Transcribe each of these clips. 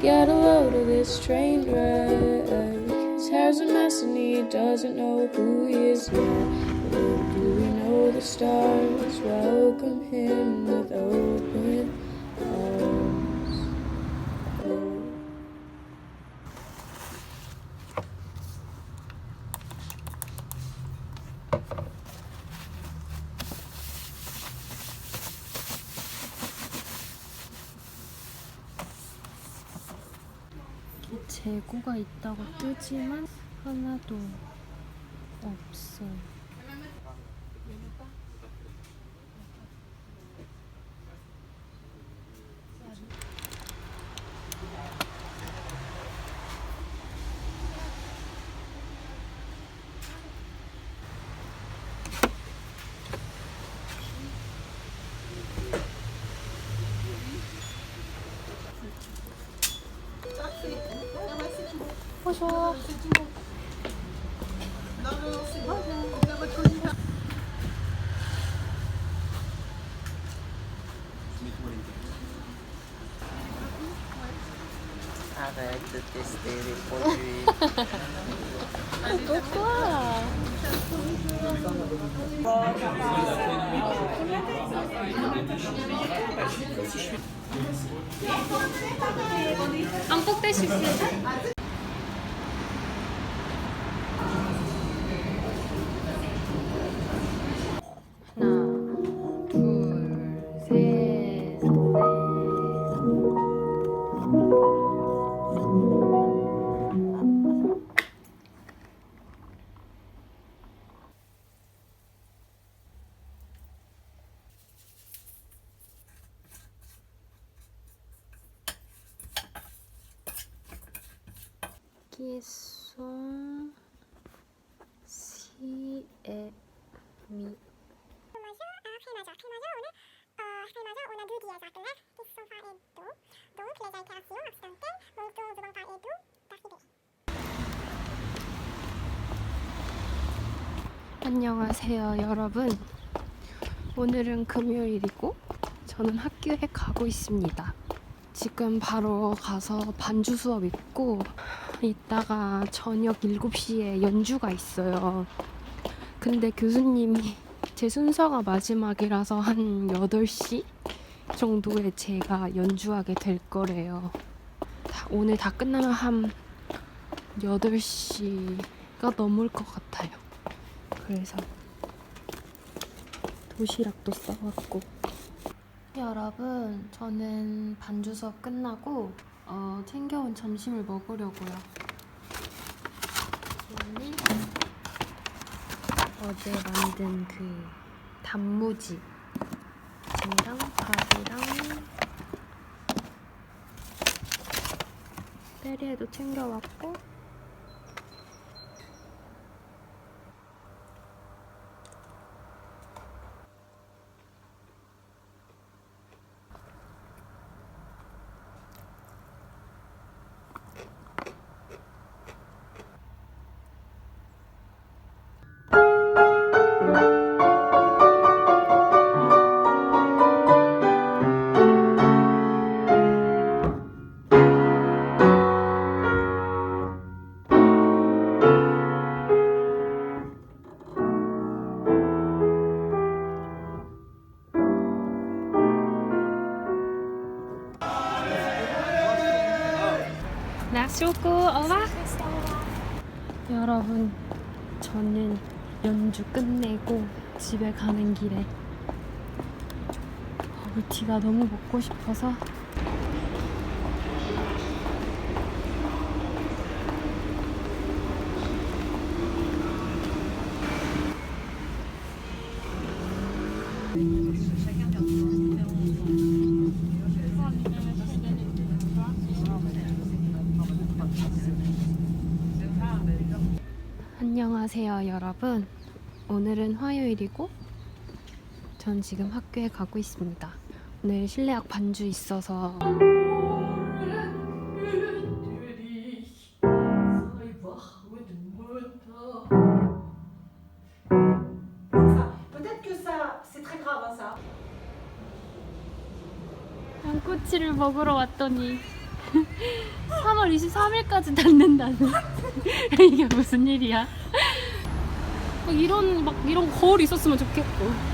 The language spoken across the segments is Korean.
Get a load of this train wreck. His hair's a mess and he doesn't know who he is yet. Do we know the stars welcome him with open 재고가 있다고 뜨지만 하나도 없어. 어 보셔. Arrête tester les produits. Pourquoi Un de suffit. Par et do. 안녕하세요, 여러분. 오늘은 금요일이고 저는 학교에 가고 있습니다. 지금 바로 가서 반주 수업 있고 이따가 저녁 7시에 연주가 있어요. 근데 교수님이 제 순서가 마지막이라서 한 8시 정도에 제가 연주하게 될 거래요. 다- 오늘 다 끝나면 한 8시가 넘을 것 같아요. 그래서 도시락도 싸왔고 여러분 저는 반주 수업 끝나고 어, 챙겨온 점심을 먹으려고요. 오늘 어제 만든 그 단무지. 랑 밥이랑 페리에도 챙겨왔고 가는 길에 버블티가 너무 먹고 싶어서 안녕하세요, 여러분. 오늘은 화요일이고, 전 지금 학교에 가고 있습니다. 오늘 실내악 반주 있어서. 양꼬치를 먹으러 왔더니 3월 23일까지 닫는다는 이게 무슨 일이야? 막 이런 막 이런 거울 있었으면 좋겠고.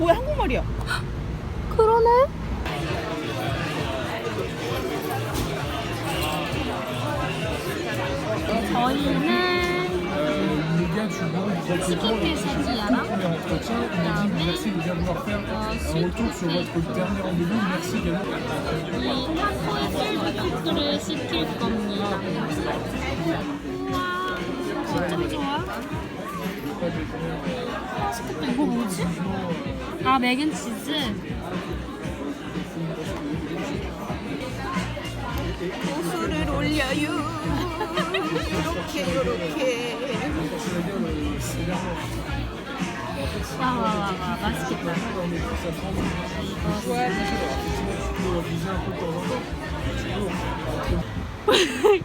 어 뭐야 한국말이야? 그러네. 저희는 치킨 quesadillas 그다음에 어, 스위트 이 타코의 솔드쿠크를 시킬 겁니다. 우와, 진짜 좋아. 맛있겠다. 이거 뭐지? 아, 맥앤치즈. 소스를 올려요. 이렇게 이렇게. 와, 와, 와, 와. 맛있겠다.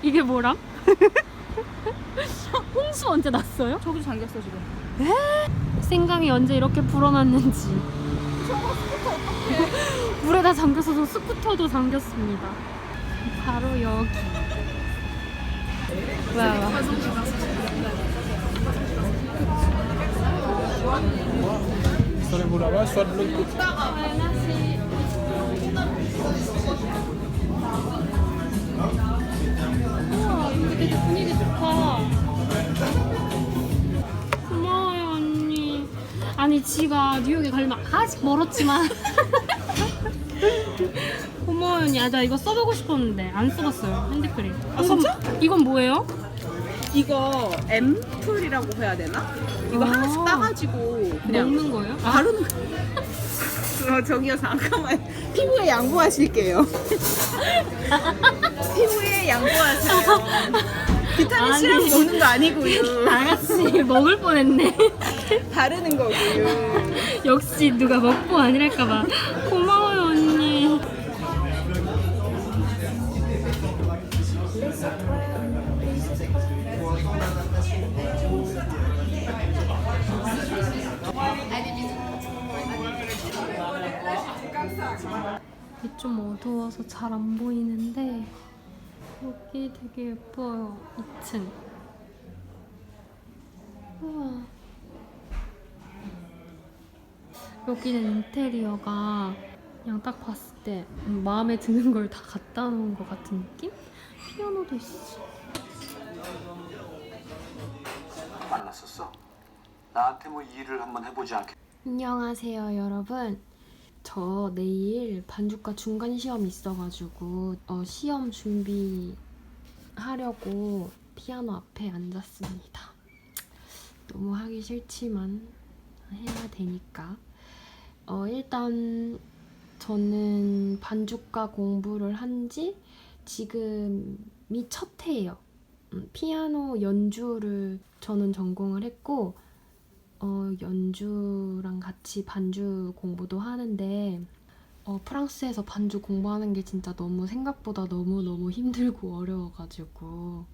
이게 뭐람? 홍수 언제 났어요? 저기도 잠겼어 지금. 생강이 언제 이렇게 불어났는지. 물에다 잠겼어도 스쿠터도 잠겼습니다. 바로 여기. 와, 와. Installez-vous là-bas, soit de l'autre côté. 우와, 여기 되게 분위기 좋다. 고마워요, 언니. 아니, 지가 뉴욕에 가려면 아직 멀었지만. 고마워요, 언니. 아, 나 이거 써보고 싶었는데 안 써봤어요, 핸드크림. 아, 진짜? 이건 뭐예요? 이거 앰플이라고 해야 되나? 이거 아. 하나씩 따가지고 그냥 먹는 거예요? 아, 바르는 거. 어, 저기요 잠깐만 피부에 양보하실게요. 피부에 양보하세요. 비타민. C라고 먹는 거 아니고요. 다 같이 먹을 뻔했네. 바르는 거고요. 역시 누가 먹고 아니랄까봐. 고마워요, 언니. 좀 어두워서 잘 안 보이는데 여기 되게 예뻐요. 2층. 우와. 여기는 인테리어가 그냥 딱 봤을 때 음, 마음에 드는 걸 다 갖다 놓은 것 같은 느낌? 피아노도 있어. 만났었어. 나한테 뭐 일을 한번 해보지 않겠? 안녕하세요, 여러분. 저 내일 반주과 중간 시험 있어가지고 어, 시험 준비하려고 피아노 앞에 앉았습니다. 너무 하기 싫지만 해야 되니까. 어, 일단 저는 반주과 공부를 한 지 지금이 첫 해예요. 음, 피아노 연주를 저는 전공을 했고 어, 연주랑 같이 반주 공부도 하는데 어, 프랑스에서 반주 공부하는 게 진짜 너무 생각보다 너무너무 힘들고 어려워가지고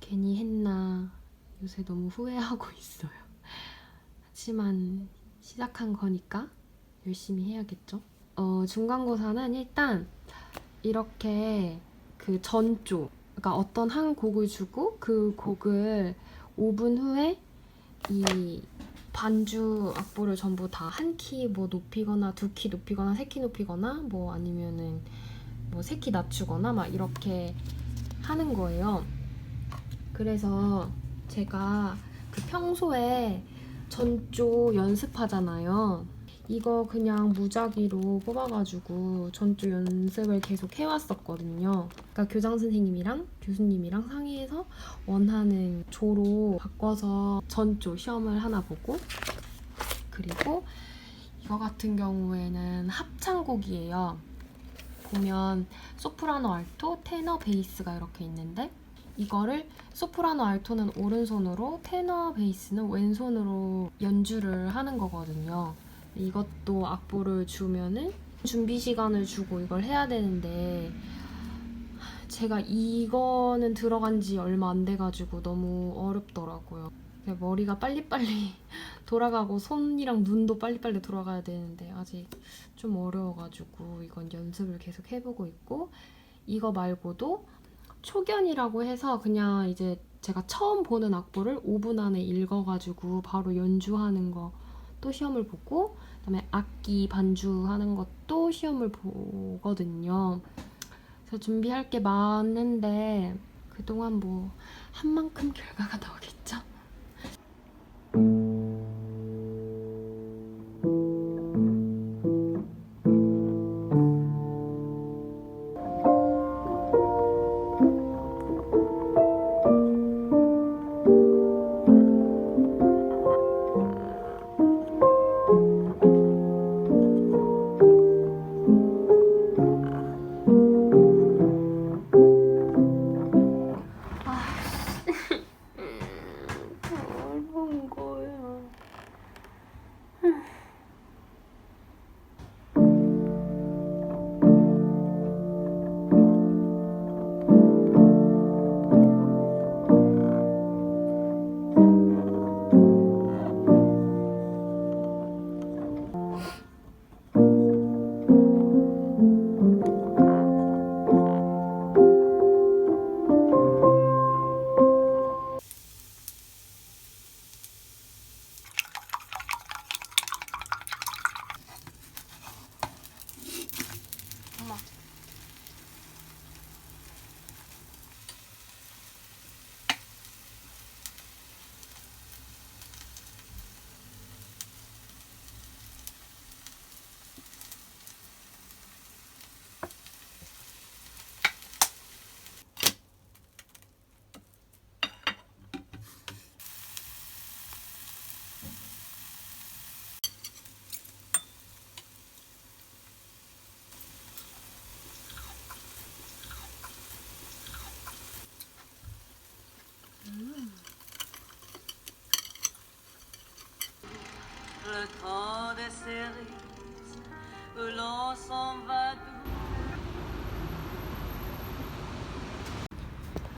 괜히 했나 요새 너무 후회하고 있어요. 하지만 시작한 거니까 열심히 해야겠죠. 어, 중간고사는 일단 이렇게 그 전조, 그러니까 어떤 한 곡을 주고 그 곡을 5분 후에 이 반주 악보를 전부 다 한 키 뭐 높이거나 두 키 높이거나 세 키 높이거나 뭐 아니면은 뭐 세 키 낮추거나 막 이렇게 하는 거예요. 그래서 제가 그 평소에 전조 연습하잖아요. 이거 그냥 무작위로 뽑아가지고 전조 연습을 계속 해왔었거든요. 그러니까 교장 선생님이랑 교수님이랑 상의해서 원하는 조로 바꿔서 전조 시험을 하나 보고 그리고 이거 같은 경우에는 합창곡이에요. 보면 소프라노 알토, 테너, 베이스가 이렇게 있는데 이거를 소프라노 알토는 오른손으로 테너 베이스는 왼손으로 연주를 하는 거거든요. 이것도 악보를 주면은 준비 시간을 주고 이걸 해야 되는데 제가 이거는 들어간 지 얼마 안 돼가지고 너무 어렵더라고요. 머리가 빨리빨리 돌아가고 손이랑 눈도 빨리빨리 돌아가야 되는데 아직 좀 어려워가지고 이건 연습을 계속 해보고 있고 이거 말고도 초견이라고 해서 그냥 이제 제가 처음 보는 악보를 5분 안에 읽어가지고 바로 연주하는 거 또 시험을 보고 그다음에 악기 반주하는 것도 시험을 보거든요. 그래서 준비할 게 많은데 그동안 뭐 한 만큼 결과가 나오겠죠?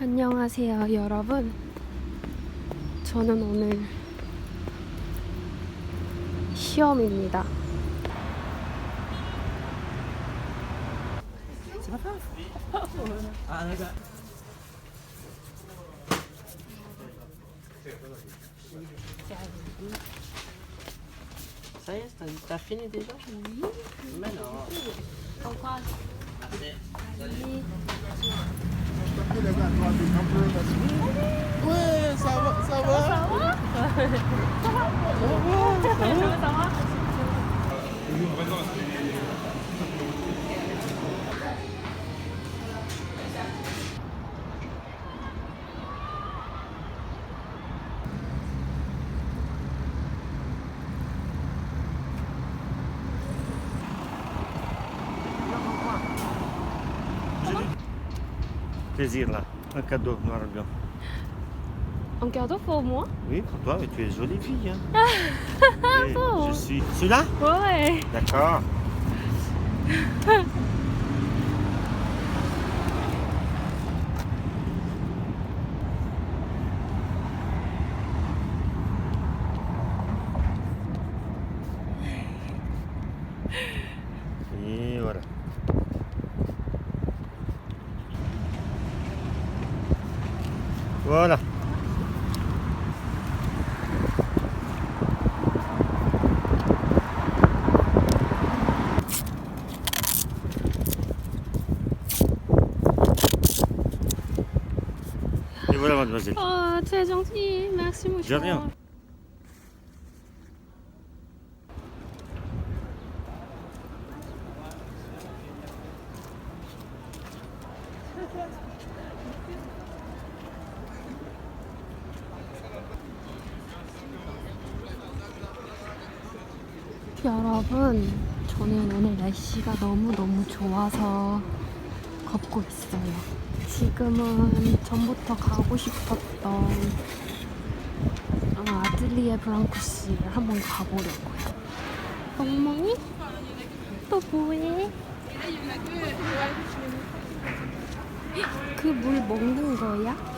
안녕하세요, 여러분. 저는 오늘 시험입니다. Ça y est, t'as- t'as fini déjà Oui. Mais non. tapi dah tak keluar dari kamera dah semua. Weh, sama, sama. Sama. Sama. Sama. Sama. Sama. Sama. Sama. Sama. Plaisir là, un cadeau blanc. Un cadeau pour moi? Oui, pour toi, mais tu es jolie fille. Hein. Et bon Je suis. Celui-là Ouais. D'accord. Voilà, mademoiselle. Oh, très gentil. Merci, mon De rien. 여러분, 저는 오늘 날씨가 너무너무 좋아서 걷고 있어요. 지금은 전부터 가고 싶었던 어, 아틀리에 브랑쿠시를 한번 가보려고요. 멍멍이? 또 뭐해? 그 물 먹는 거야?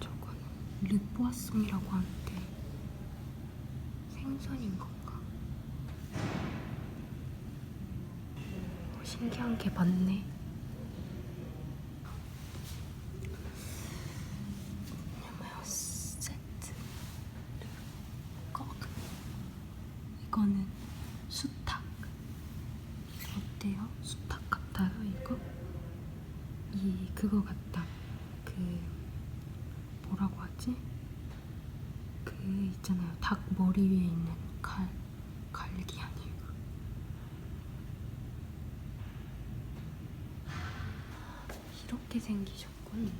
저거는 르포아송이라고 하는데 생선인 건가? 어, 신기한 게 많네. 뭐야 세트 꺽 이거는 수탉 어때요? 수탉 같아요 이거? 이 그거 같다 그 뭐라고 하지? 그 있잖아요 닭 머리 위에 있는 칼 갈기 아니에요 이렇게 생기셨군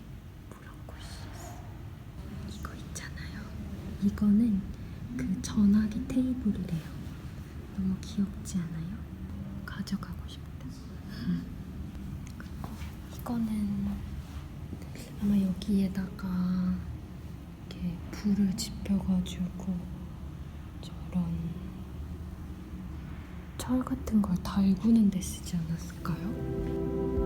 브랑코시스 이거 있잖아요 이거는 그 전화기 테이블이래요 너무 귀엽지 않아요? 가져가고 싶다 음. 이 거는 아마 여기에다가 이렇게 불을 지펴가지고 저런 철 같은 걸 달구는 데 쓰지 않았을까요?